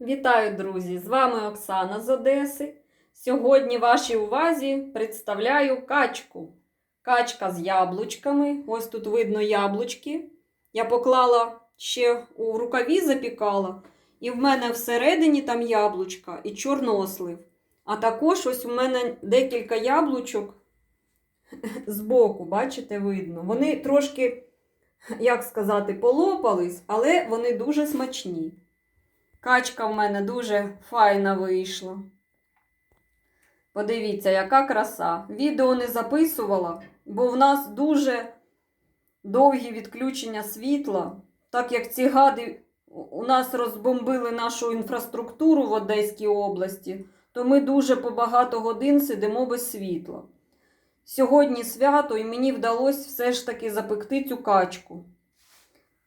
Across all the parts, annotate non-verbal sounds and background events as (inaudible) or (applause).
Вітаю, друзі! З вами Оксана з Одеси. Сьогодні вашій увазі представляю качку. Качка з яблучками. Ось тут видно яблучки. Я поклала ще у рукаві, запікала, і в мене всередині там яблучка і чорнослив. А також ось у мене декілька яблучок (laughs) збоку, бачите, видно. Вони трошки, як сказати, полопались, але вони дуже смачні. Качка в мене дуже файна вийшла. Подивіться, яка краса. Відео не записувала, бо в нас дуже довгі відключення світла. Так як ці гади у нас розбомбили нашу інфраструктуру в Одеській області, то ми дуже по багато годин сидимо без світла. Сьогодні свято, і мені вдалося все ж таки запекти цю качку.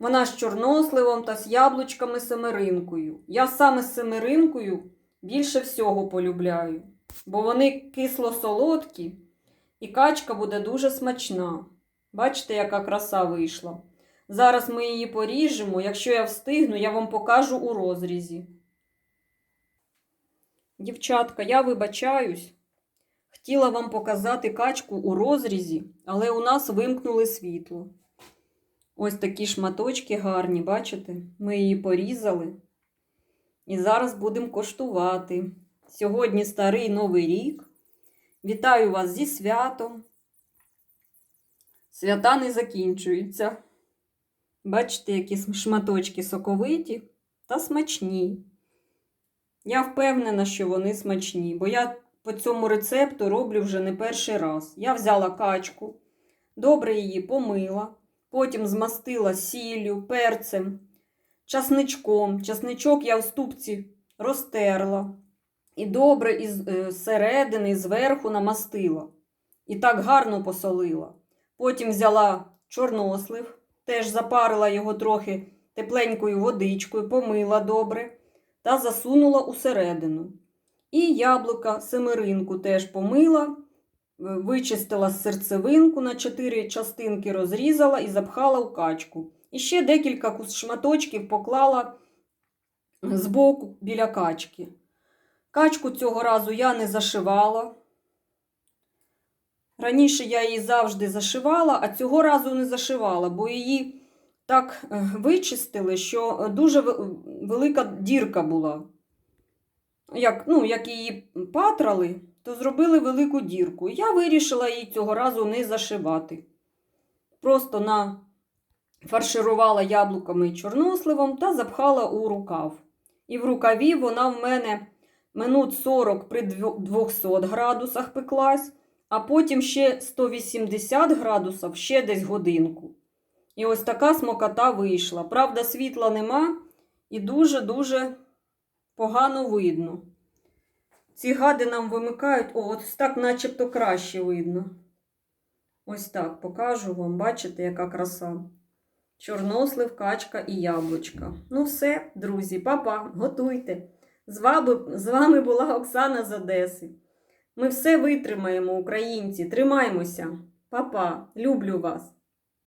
Вона з чорносливом та з яблучками семеринкою. Я саме з семеринкою більше всього полюбляю, бо вони кисло-солодкі, і качка буде дуже смачна. Бачите, яка краса вийшла. Зараз ми її поріжемо. Якщо я встигну, я вам покажу у розрізі. Дівчатка, я вибачаюсь. Хотіла вам показати качку у розрізі, але у нас вимкнули світло. Ось такі шматочки гарні, бачите? Ми її порізали. І зараз будемо коштувати. Сьогодні старий новий рік. Вітаю вас зі святом. Свята не закінчуються. Бачите, які шматочки соковиті та смачні. Я впевнена, що вони смачні, бо я по цьому рецепту роблю вже не перший раз. Я взяла качку, добре її помила. Потім змастила сіллю, перцем, часничком. Часничок я в ступці розтерла. І добре із е, середини, і зверху намастила. І так гарно посолила. Потім взяла чорнослив, теж запарила його трохи тепленькою водичкою, помила добре та засунула усередину. І яблука семеринку теж помила вичистила серцевинку на чотири частинки, розрізала і запхала в качку. І ще декілька шматочків поклала збоку біля качки. Качку цього разу я не зашивала. Раніше я її завжди зашивала, а цього разу не зашивала, бо її так вичистили, що дуже велика дірка була. Як, ну, як її патрали, то зробили велику дірку. Я вирішила її цього разу не зашивати. Просто нафарширувала яблуками і чорносливом та запхала у рукав. І в рукаві вона в мене минут 40 при 200 градусах пеклась, а потім ще 180 градусів, ще десь годинку. І ось така смокота вийшла. Правда, світла нема і дуже-дуже погано видно. Ці гади нам вимикають, о, ось так начебто краще видно. Ось так покажу вам, бачите, яка краса. Чорнослив, качка і яблучка. Ну, все, друзі, папа, готуйте. З вами, з вами була Оксана з Одеси. Ми все витримаємо, українці. Тримаймося. Папа, люблю вас.